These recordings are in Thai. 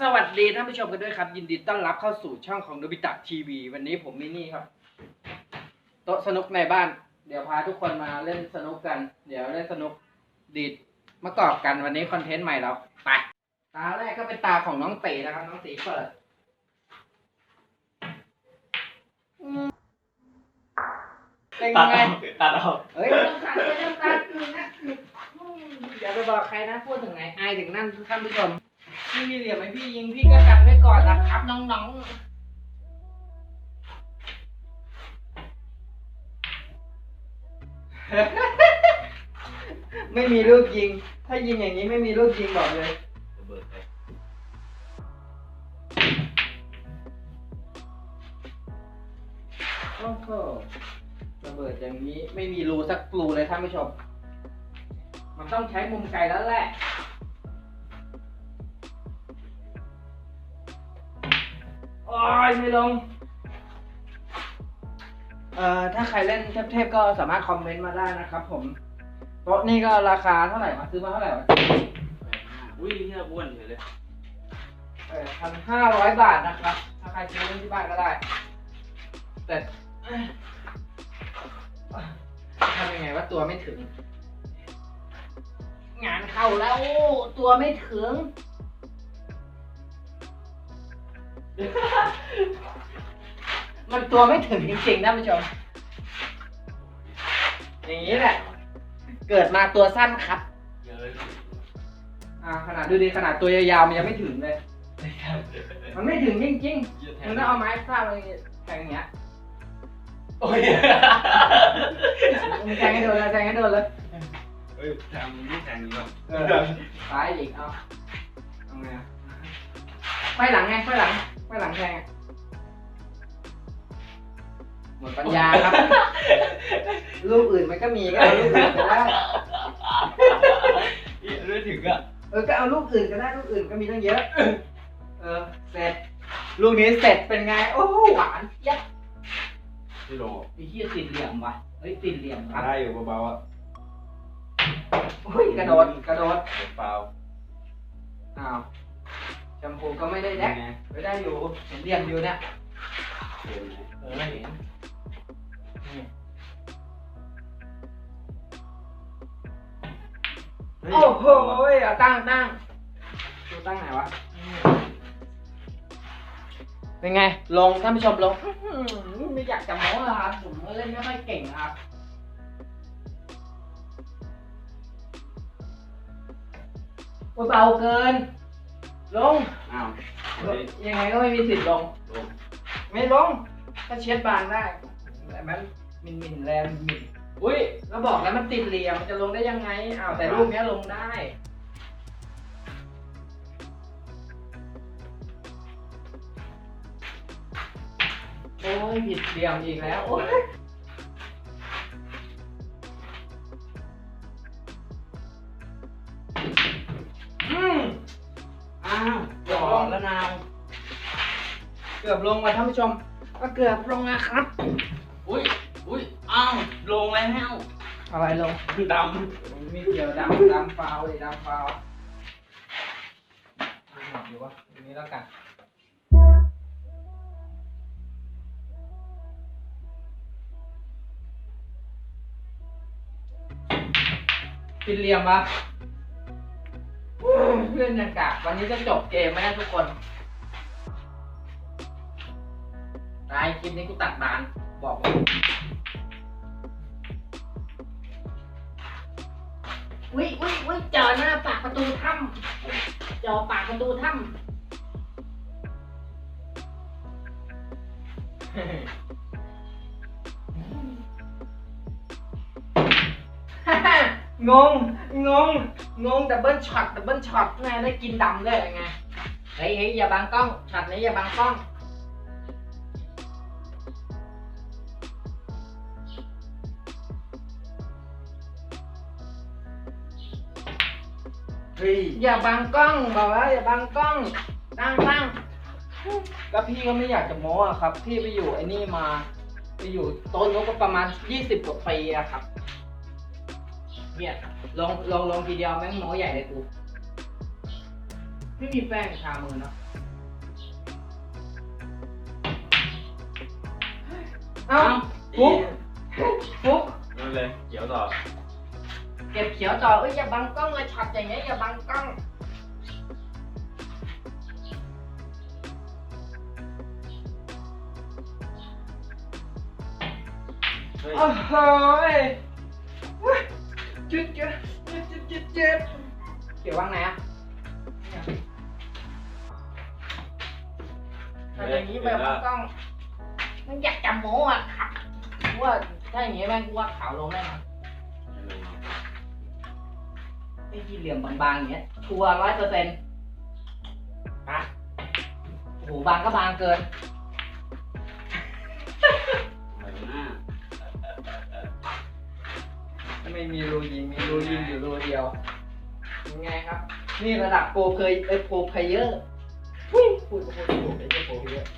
สวัสดีท่านผู้ชมกันด้วยครับ ยินดีต้อนรับเข้าสู่ช่องของโนบิตะทีวี วันนี้ผมมินี่ครับ โต๊ะสนุกในบ้าน เดี๋ยวพาทุกคนมาเล่นสนุกกัน เดี๋ยวเล่นสนุกดีดมะกอกกันวันนี้คอนเทนต์ใหม่แล้วไปตาแรกก็เป็นตาของน้องตีนะครับ น้องตีเปิดอืมเป็นตัดไงออกตัดออกเฮ้ยไม่ต้องตัดไม่ต้องตัดนะอย่าไปบอกใครนะพูดถึงไหนอายถึงนั่นท่านผู้ชม พี่มีเหลี่ยมไหมพี่ยิงพี่ก็กันไว้ก่อนนะครับน้องๆไม่มีลูกยิง ถ้ายิงอย่างนี้ไม่มีลูกยิงบอกเลยระเบิดไปโอ้โหระเบิดอย่างนี้ไม่มีรูสักรูเลยท่านผู้ชม มันต้องใช้มุมไกลแล้วแหละ โอ้ยไม่ลง เอ่อ ถ้าใครเล่นเทพๆก็สามารถคอมเมนต์มาได้นะครับผมโต๊ะนี่ก็ราคาเท่าไหร่วะซื้อมาเท่าไหร่วะอุ้ยเฮียบ้วนเฉยเลยเออพันห้าร้อยบาทนะครับ ถ้าใครซื้อเล่นที่บ้านก็ได้ แต่เอ้ยทำยังไงว่าตัวไม่ถึง งานเข้าแล้วตัวไม่ถึง มันตัวไม่ถึงจริงๆท่านผู้ชม อย่างนี้แหละ เกิดมาตัวสั้นครับ เยอะเลยอ่าขนาดดูดีขนาดตัวยาวๆมันยังไม่ถึงเลย มันไม่ถึงจริงๆมันต้องเอาไม้ฟาดไปแทงอย่างเงี้ย โอ้ยมึงแทงให้โดนเลยแทงให้โดนเลยเฮ้ยทำไม่แทงนี้หรอกเออซ้ายอีกเอาเอาไงอะไฟหลังไงไฟหลัง ไฟหลังแทงอะหมดปัญญาครับ รูปอื่นมันก็มีก็เอารูปอื่นก็ได้เหี้ยไม่ถึงอะเออก็เอารูปอื่นก็ได้รูปอื่นก็มีตั้งเยอะ เออเสร็จลูกนี้เสร็จเป็นไง โอ้โหหวานยัดพี่โลไอ้เหี้ยติดเหลี่ยมว่ะเฮ้ยติดเหลี่ยมครับได้อยู่เบาๆอะโอ้ยกระโดดกระโดดเปล่าอ้าว แชมพูก็ไม่ได้แดกไงไม่ได้อยู่เห็นเหลี่ยมอยู่เนี่ยเห็นไหมเออเห็นนี่เฮ้ยโอ้โหเอาตั้งตั้งดูตั้งไหนวะ เป็นไง ลงท่านผู้ชมลงอื้อหือไม่อยากจะโม้นะครับผมเล่นไม่ค่อยเก่งนะครับโอ้ยเบาเกิน ลง อ้าวยังไงก็ไม่มีสิทธิ์ลง ลงไม่ลงถ้าเช็ดบางได้แต่มันมินมินแรงมินอุ้ยเราบอกแล้วมันติดเหลี่ยมมันจะลงได้ยังไงอ้าวแต่รูปเนี้ยลงได้โอ้ยผิดเหลี่ยมอีกแล้วโอ้ย กือบลงแล้วนาว เกือบลงมาท่านผู้ชม ก็เกือบลงนะครับ อุ้ยอุ้ยอ้าวลงแล้วอะไรลงดมีเกี่ยวดำดำฟาวเลยดำฟาวดูหมดอยู่วะตรงนี้แล้วกันปิดเหลี่ยมปะอู้ เพื่อนยังกะวันนี้จะจบเกมไหมนะทุกคนนายคลิปนี้กูตัดบานบอกวิวิวิจอหน้าปากประตูถ้ำจอปากประตูถ้ำ งง งง งงดับเบิลช็อตดับเบิลช็อตไงได้กินดำด้วยไง เฮ้ยเฮ้ยอย่าบังกล้อง ช็อตนี้อย่าบังกล้องำเฮ้ยอย่าบังกล้องบอกว่าอย่าบังกล้อง ตั้งตั้งก็พี่ก็ไม่อยากจะโม้อะครับ พี่ไปอยู่ไอ้นี่มา ไปอยู่โต้นก็ประมาณยี่สิบกว่าปีอะครับ เนี่ยลงลงลงทีเดียวแม่งโม้ใหญ่เลยกู ไม่มีแป้งชามือเนาะเอ้าฟุ๊กฟุ๊กนั่นเลยเดี๋ยวต่อเก็บเขียวต่อเอ้ยอย่าบังกล้องเลยช็อตอย่างเงี้ยอย่าบังกล้องเฮ้ยโอ้โห ยอุ๊ยจุดจุดจุดจุดจุดจุดเขียวว่างไหนอะถ้าอย่างนี้แบบบังกล้องมันอยากจะโม้อะครับว่าถ้าอย่างงี้แม่งกูว่าขาวลงแน่นอนไอ้ที่เหลี่ยมบางๆอย่างเงี้ยชัวร้อยเปอร์เซ็นต์ฮะโอ้โหบางก็บางเกิน ไม่มีรูยิง มีรูยิงอยู่รูเดียวยังไงครับ นี่ระดับโปรเคยเอ้ยโปรเพลเยอร์พูดพูดพูดพูดไม่ใช่โปรเพลเยอร์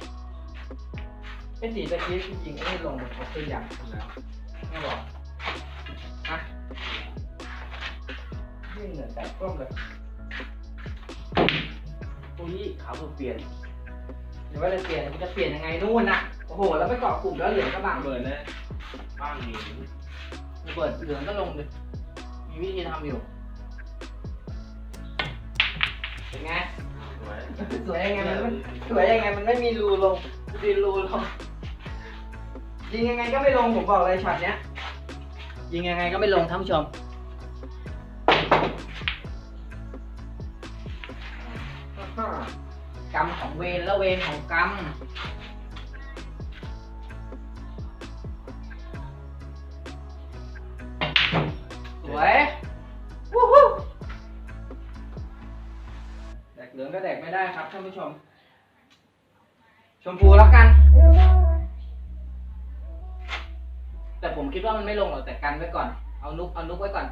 เป็นสีตะกี้จริงๆไอ้นี่ลงมันเขาขึ้นอย่างทำแล้วไม่บอกฮะยิ่งเหนือแต่กล้มเลยอุ้ยขาวเปลี่ยนเดี๋ยวว่าจะเปลี่ยนมันจะเปลี่ยนยังไงนู่นน่ะ โอ้โห แล้วไปเกาะกลุ่มแล้วเหลืองก็บางเบิดเลยบ้างนี่ ระเบิดเหลืองก็ลงเลยมีวิธีทำอยู่ เป็นไง สวยสวยยังไงมันไม่สวยยังไงมันไม่มีรูลงดีรูลงยิงยังไงก็ไม่ลงผมบอกเลยช็อตเนี้ย ยิงยังไงก็ไม่ลงท่านผู้ชม กรรมของเวรและเวรของกรรม สวยวู้ฮู้แดกเหลืองก็แดกไม่ได้ครับท่านผู้ชม ชมพูแล้วกัน แต่ผมคิดว่ามันไม่ลงหรอกแต่กันไว้ก่อน เอานุกเอานุกไว้ก่อน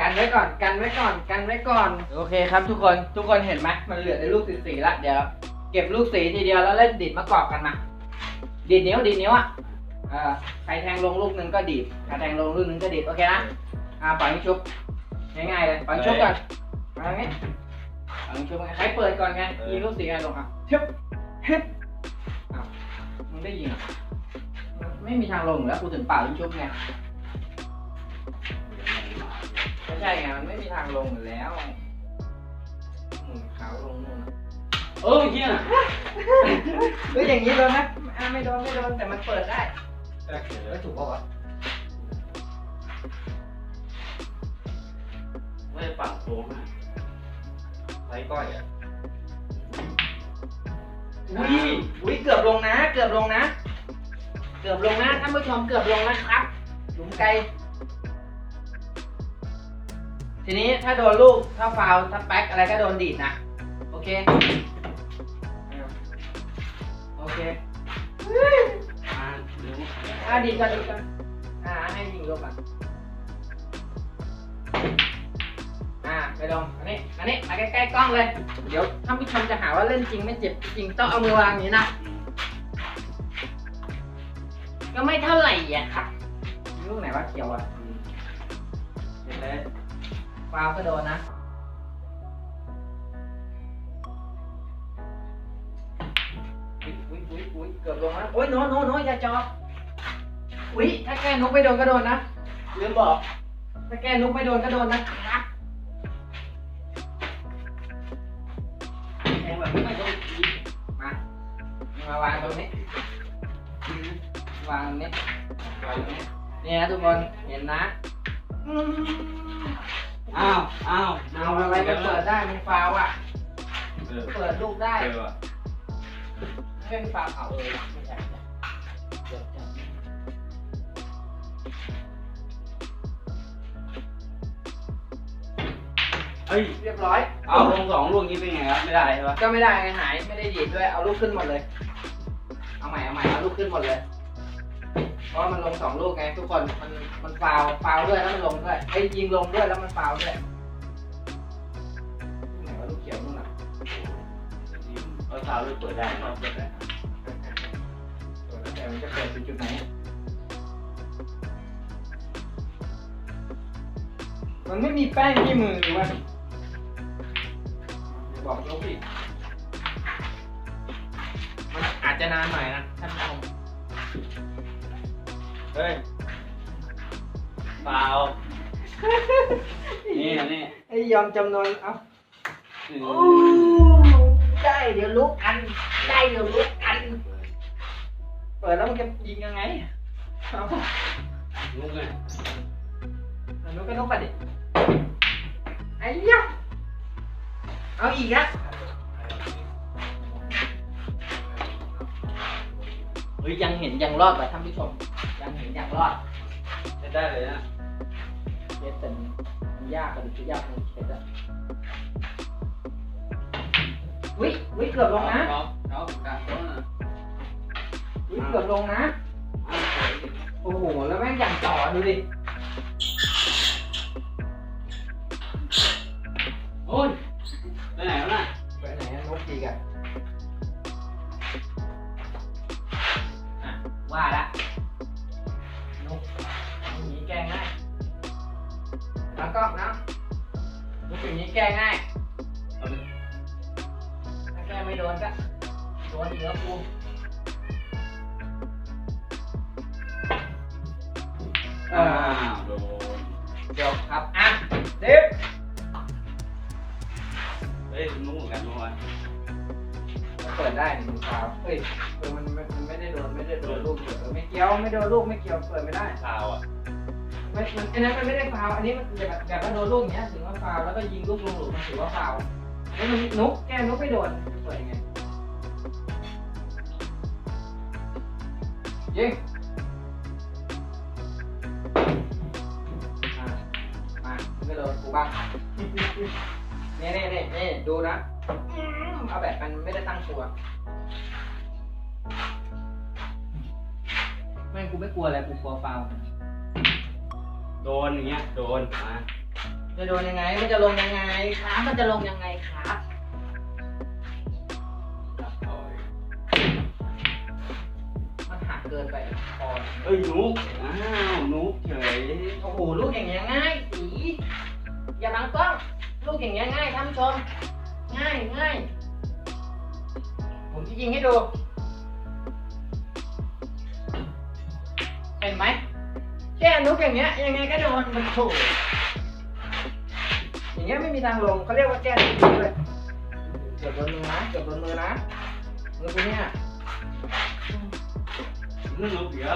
กันไว้ก่อน กันไว้ก่อน กันไว้ก่อน โอเคครับทุกคน ทุกคนเห็นไหมมันเหลือแต่ลูกสีสีๆละ เดี๋ยว เก็บลูกสีทีเดียวแล้วเล่นดีดมากรอบกันมา ดีดนิ้วดีดนิ้วอะเออใครแทงลงลูกหนึงก็ดีดใครแทงลงลูกหนึงก็ดีดโอเคนะอ่าปล่อยให้ชุบง่ายๆเลยปล่อยให้ชุบก่อนมาอย่างงี้ปล่อยให้ชุบไงใครเปิดก่อนไงยิงลูกสีไงลงอะชุบฮึบอ้าวมึงได้ยิงอะไม่มีทางลงอยู่แล้วกูถึงเป่ายิงชุบไงไม่ใช่ไงมันไม่มีทางลงอยู่แล้วอืมขาวลงนู่นน่ะเออเฮียเฮ้ยอย่างนี้โดนนะ อ่าไม่โดนไม่โดนแต่มันเปิดได้แตกเลไม่ยถูกป่าวะไม่ปั่นโค้งนะไรก้อยอะอุ้ยอุ้ยเกือบลงนะ เกือบลงนะ เกือบลงนะท่านผู้ชมเกือบลงนะครับ หลุมไกล ทีนี้ถ้าโดนลูกถ้าฟาวถ้าแป๊กอะไรก็โดนดีดนะ โอเค อะดีกันดีกันอ่าให้ยิงลูกก่อนอ่าไปลงอันนี้อันนี้มาใกล้ๆกล้องเลย เดี๋ยวท่านผู้ชมจะหาว่าเล่นจริงไม่เจ็บจริงต้องเอามือวางอย่างนี้นะ ก็ไม่เท่าไหร่อะครับลูกไหนว่าเขียวอะเห็นเลยฟาวก็โดนนะอุ้ยอุ้ยอุ้ยอุ้ยเกือบลงแล้วโอ้ยโน้โน้โน้อย่าจอ อุ้ยถ้าแก้นุกไม่โดนก็โดนนะลืมบอกถ้าแก้นุกไม่โดนก็โดนนะครับแทงแบบนี้ไม่ต้องยิงมามาวางตรงนี้วางตรงนี้ไปวางตรงนี้นี่นะทุกคนเห็นนะอืมอ้าวอ้าวเอาอะไรไปเปิดได้มันฟาวอะ เออเปิดลูกได้เออว่ะไม่เป็นฟาวเอาเออไม่ใช่ไม่ใช่เดี๋ยว เฮ้ยเรียบร้อย เอาลงสองลูกนี้เป็นไงครับไม่ได้ใช่ปะก็ไม่ได้ไงหายไม่ได้ดีดด้วย เอาลูกขึ้นหมดเลย เอาใหม่เอาใหม่เอาลูกขึ้นหมดเลย เพราะว่ามันลงสองลูกไงทุกคน มันมันฟาวฟาวด้วยแล้วมันลงด้วยไอ้ยยิงลงด้วยแล้วมันฟาวด้วยไหนว่าลูกเขียวนู่นน่ะเอาเท้าด้วยเปิดได้เนาะเปิดได้แต่มันจะเปิดเป็นจุดไหนมันไม่มีแป้งที่มือวะเดี๋ย วบอกยกอีกมันอาจจะนานหน่อยนะท่านผู้ชมเฮ้ยเปล่านี่นี่ไอ้ยอมจำนนเอาอืมโอ้ได้เดี๋ยวลุกกัน ได้เดี๋ยวลุกกัน เปิดแล้วมันจะยิงยังไงเอาลุกไงเอาลุกก็ลุกไปดิไอ้ยะ เอาอีกอะเฮ้ยยังเห็นยังรอดว่ะท่านผู้ชม ยังเห็นยังรอดจะได้เลยนะเช็ดแต่มันยากกระดิกยากมันเช็ดอะวิวิเกือบลงนะเอาเอากะว่าวิเกือบลงนะเอาสวยดิโอ้โห แล้วแม่งอย่างจ่อดูดิ ได้หนึ่งคราวเฮ้ยเออมันมันมันไม่ได้โดนไม่ได้โดนลูกเกี่ยวเออไม่เกี่ยวไม่โดนลูกไม่เกี่ยวเปิดไม่ได้เปล่าอะมันมันอันนั้นมันไม่ได้ฟาวล์อันนี้มันแบบแบบว่าโดนลูกอย่างเงี้ยถือว่าฟาวล์แล้วก็ยิงลูกลงหลุมมันถือว่าฟาวล์แล้วมันนุกแก้นุกไม่โดนเปิดยังไงยิงอะมามึงก็โดนกูบ้างเนี่ยเนี่ยเนี่ยเนี่ยดูนะอืม เอาแบบมันไม่ได้ตั้งตัวแม่งกูไม่กลัวอะไรกูกลัวฟาวล์โดนอย่างเงี้ย โดนมาจะโดนยังไงมันจะลงยังไงครับมันจะลงยังไงครับเอาเลยมันห่างเกินไปพอเอ้ยนุ๊กอ้าวนุ๊กเฉยโอ้โหลูกอย่างเงี้ยง่ายสีอย่าบังกล้องลูกอย่างเงี้ยง่ายท่านผู้ชมง่ายง่าย ผมจะยิงให้ดู เห็นไหมแก้นุกอย่างเงี้ยยังไงก็โดนมันโถอย่างเงี้ยไม่มีทางลงเขาเรียกว่าแก้นุกเลยเกือบโดนมือนะเกือบโดนมือนะมือกูเนี่ยนุ๊กเดี๋ยว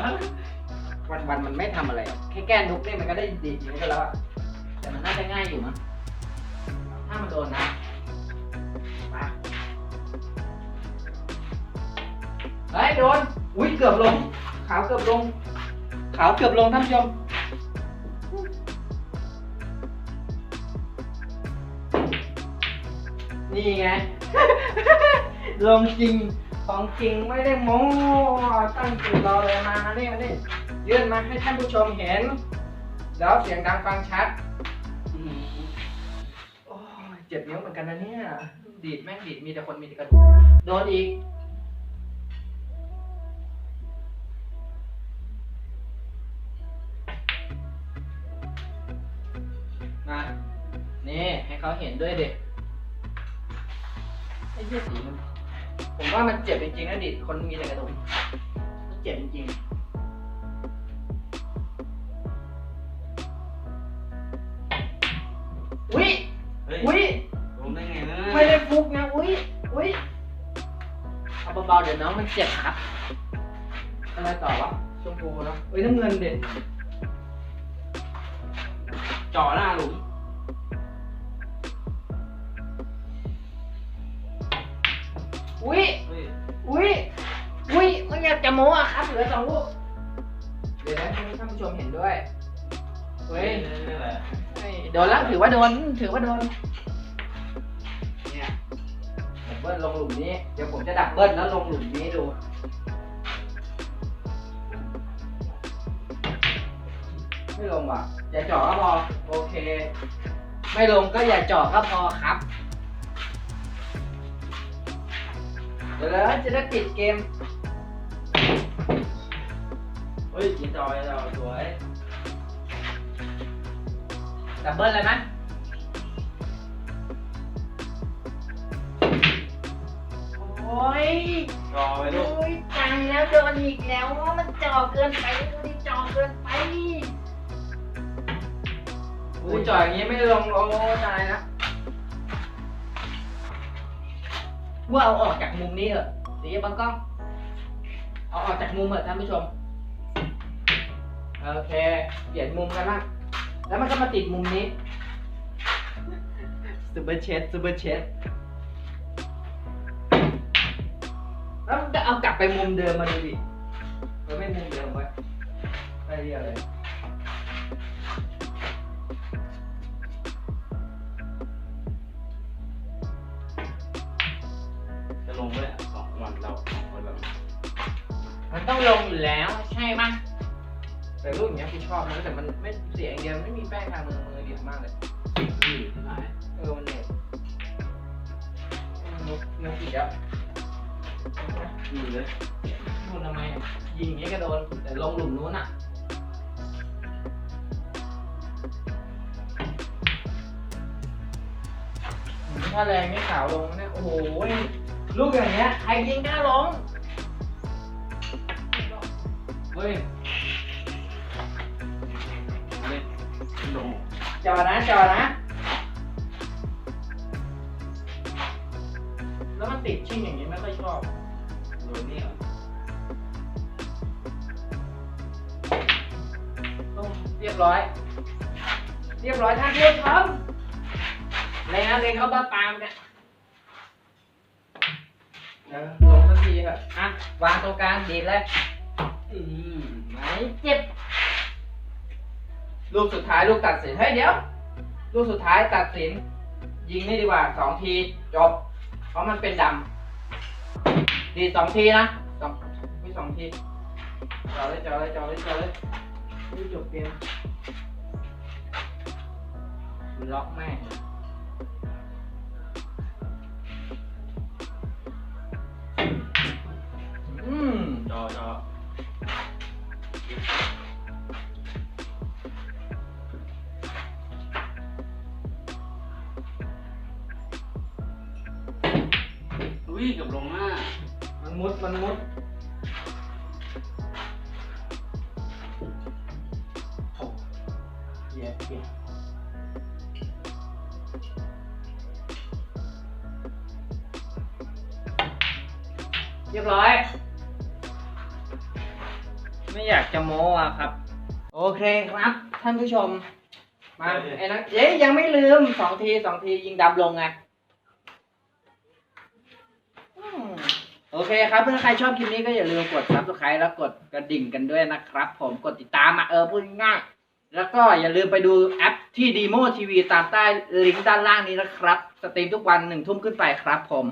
วันวันๆมันไม่ทำอะไรหรอกแค่แก้นุกเนี่ยมันก็ได้ดีอย่างนี้ก็แล้วอะแต่มันน่าจะง่ายอยู่มั้งถ้ามันโดนนะ เฮ้ยโดน อุ้ยเกือบลง ขาวเกือบลง ขาวเกือบลงท่านผู้ชมนี่ไง ลงจริง ของจริงไม่ได้โม้ตั้งจุดรอเลยมานี่มานี่ยื่นมาให้ท่านผู้ชมเห็น แล้วเสียงดังฟังชัดอืมโอ้ยเจ็บนิ้วเหมือนกันนะเนี่ย ดีดแม่งดีดมีแต่คนมีแต่กระดูกโดนอีก นี่ให้เขาเห็นด้วยเด็กไอ้เหี้ยสีมันผมว่ามันเจ็บจริงๆนะดิดคนมีแต่กระดูกมันเจ็บจริงๆอุ้ยเฮ้ยอุ้ยลงได้ไงนะไม่ได้ฟุกนะอุ้ยอุ้ยเอาเบาๆเดี๋ยวน้องมันเจ็บครับอะไรต่อวะชมพูเนาะเอ้ยน้ำเงินเด่นจ่อหน้าหลุม อุ้ย เฮ้ยอุ้ย อุ้ยมันอยากจะโม้อะครับเหลือสองลูกเดี๋ยวนะให้ท่านผู้ชมเห็นด้วยเฮ้ยนี่แหละเฮ้ยโดนแล้วถือว่าโดนถือว่าโดน เนี่ยดับเบิ้ลลงหลุมนี้ เดี๋ยวผมจะดับเบิ้ลแล้วลงหลุมนี้ดูไม่ลงว่ะ อย่าเจาะก็พอ โอเค ไม่ลงก็อย่าเจาะก็พอครับ ดี๋ยวแล้วจะได้ปิดเกม เฮ้ยกินจอยเราสวยดับเบิลเลยไหมโอ้ยรอไว้ลูกโอ้ยจังแล้วโดนอีกแล้วว่ามันจ่อเกินไปดูดิจ่อเกินไปโอ้ยจ่ออย่างงี้ไม่ลงโอ้ตายนะ ว่าเอาออกจากมุมนี้เถอะดีบังกล้อง เอาออกจากมุมเถอะท่านผู้ชม โอเค เปลี่ยนมุมกันบ้างแล้วมันก็มาติดมุมนี้ซูเปอร์เชดซูเปอร์เชดแล้วมันจะเอากลับไปมุมเดิมมาดูดิเออไม่มุมเดิมไว้ไปเรียกเลยจ มันต้องลงอยู่แล้ว ใช่ปะแต่รูปอย่างเงี้ยกูชอบนะแต่มันไม่เสียอย่างเดียวไม่มีแป้งทามือมือเดียดมากเลยนี่ที่ไหนเออมันเหน็บนุกนุกอีกแล้วนี่เลยนู่นทำไมอะยิงอย่างเงี้ยก็โดนแต่ลงหลุมนู้นอะถ้าแรงไม่ขาวลงเนี่ยโอ้โหลูกอย่างเงี้ยใครยิงกล้าลงเฮ้ยเล่นลงจอนะจอนะ แล้วมันติดชิ่งอย่างนี้ไม่ค่อยชอบโดนนี่เหรอต้องเรียบร้อย เรียบร้อยท่านผู้ชมเลยนะเลยเข้าบ้าปามเนี่ยเออลงสักทีเถอะอะวางตรงกลางดีดเลย อืมไหนเจ็บ ลูกสุดท้ายลูกตัดสิน เฮ้ยเดี๋ยว ลูกสุดท้ายตัดสิน ยิงนี่ดีกว่าสองทีจบ เพราะมันเป็นดำดีดสองทีนะสองมีสองทีจอเลยจอเลยจอเลยจอเลยนี่จบเกมล็อกแม่ง เรียบร้อย ไม่อยากจะโม้อะครับ โอเคครับ ท่านผู้ชม มาไอ้นักเอ๊ยยังไม่ลืมสองทีสองทียิงดำลงไงอืมโอเคครับเพื่อนใครชอบคลิปนี้ก็อย่าลืมกด subscribe แล้วกดกระดิ่งกันด้วยนะครับ ผมกดติดตามมาเออพูดง่ายๆแล้วก็อย่าลืมไปดูแอปที่ Demo TV ตามใต้ลิงก์ด้านล่างนี้นะครับ สตรีมทุกวันหนึ่งทุ่มขึ้นไปครับผม